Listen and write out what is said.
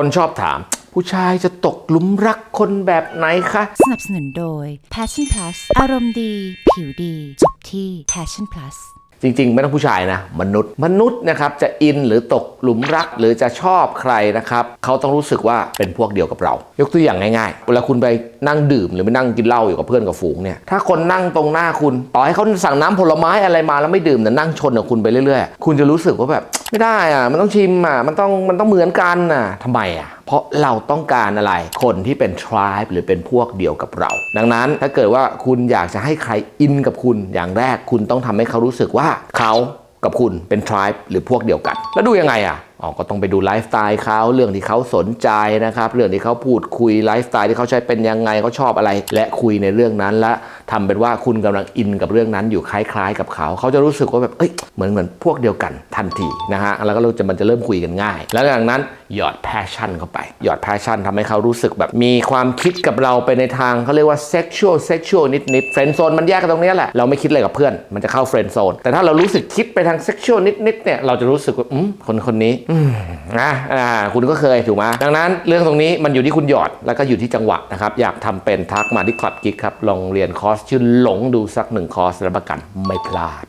คนชอบถาม ผู้ชายจะตกหลุมรักคนแบบไหนคะ สนับสนุนโดย Passion Plus อารมณ์ดี ผิวดีจบที่ Passion Plus จริงๆ ไม่ต้องผู้ชายนะ มนุษย์มนุษย์นะครับจะอินหรือตกหลุมรักหรือจะชอบใครนะครับเขาต้องรู้สึกว่าเป็นพวกเดียวกับเรา ยกตัวอย่างง่ายๆเวลาคุณไปนั่งดื่มหรือไปนั่งกินเหล้าอยู่กับเพื่อนกับฝูงเนี่ยถ้าคนนั่งตรงหน้าคุณ ต่อให้เขาสั่งน้ำผลไม้อะไรมาแล้วไม่ดื่มแต่นั่งชนกับคุณไปเรื่อยๆ คุณจะรู้สึกว่าแบบ ไม่ได้อะ มันต้องชิมอะ มันต้องมันต้องเหมือนกันอะทำไมอะ เพราะเราต้องการอะไร คนที่เป็น tribe หรือเป็นพวกเดียวกับเรา ดังนั้นถ้าเกิดว่าคุณอยากจะให้ใครอินกับคุณอย่างแรกคุณต้องทำให้เขารู้สึกว่าเขากับคุณเป็น tribe หรือพวกเดียวกัน แล้วดูยังไงอะอ๋อก็ต้องไปดูไลฟ์สไตล์เขาเรื่องที่เขาสนใจนะครับ เรื่องที่เขาพูดคุยไลฟ์สไตล์ที่เขาใช้เป็นยังไงเขาชอบอะไร และคุยในเรื่องนั้นและ ทำเป็นว่าคุณกำลังอินกับเรื่องนั้นอยู่คล้าย ๆ กับเขา เขาจะรู้สึกว่าแบบเอ้ยเหมือนเหมือนพวกเดียวกันทันทีนะฮะแล้วก็เราจะมันจะเริ่มคุยกันง่าย แล้วหลังนั้นหยอด passion เข้าไป หยอด passion ทำให้เขารู้สึกแบบมีความคิดกับเราไปในทางเขาเรียกว่า sexual sexual นิดนิดเฟรนด์โซนมันแยกกันตรงนี้แหละ เราไม่คิดอะไรกับเพื่อน มันจะเข้าเฟรนด์โซนแต่ถ้าเรารู้สึกคิดไปทาง sexual นิดนิดเนี่ยเราจะรู้สึกว่าอืมคนคนนี้อืมนะอ่าคุณก็เคยถูกไหมดังนั้นเรื่องตรงนี้มันอยู่ที่คุณหยอดแล้วก็อยู่ที่จังหวะนะครับอยากทำเป็นทักมาที่คลับกิ๊กครับลองเรียนคอร์สชื่อหลงดูสักหนึ่งคอร์สรับประกันไม่พลาด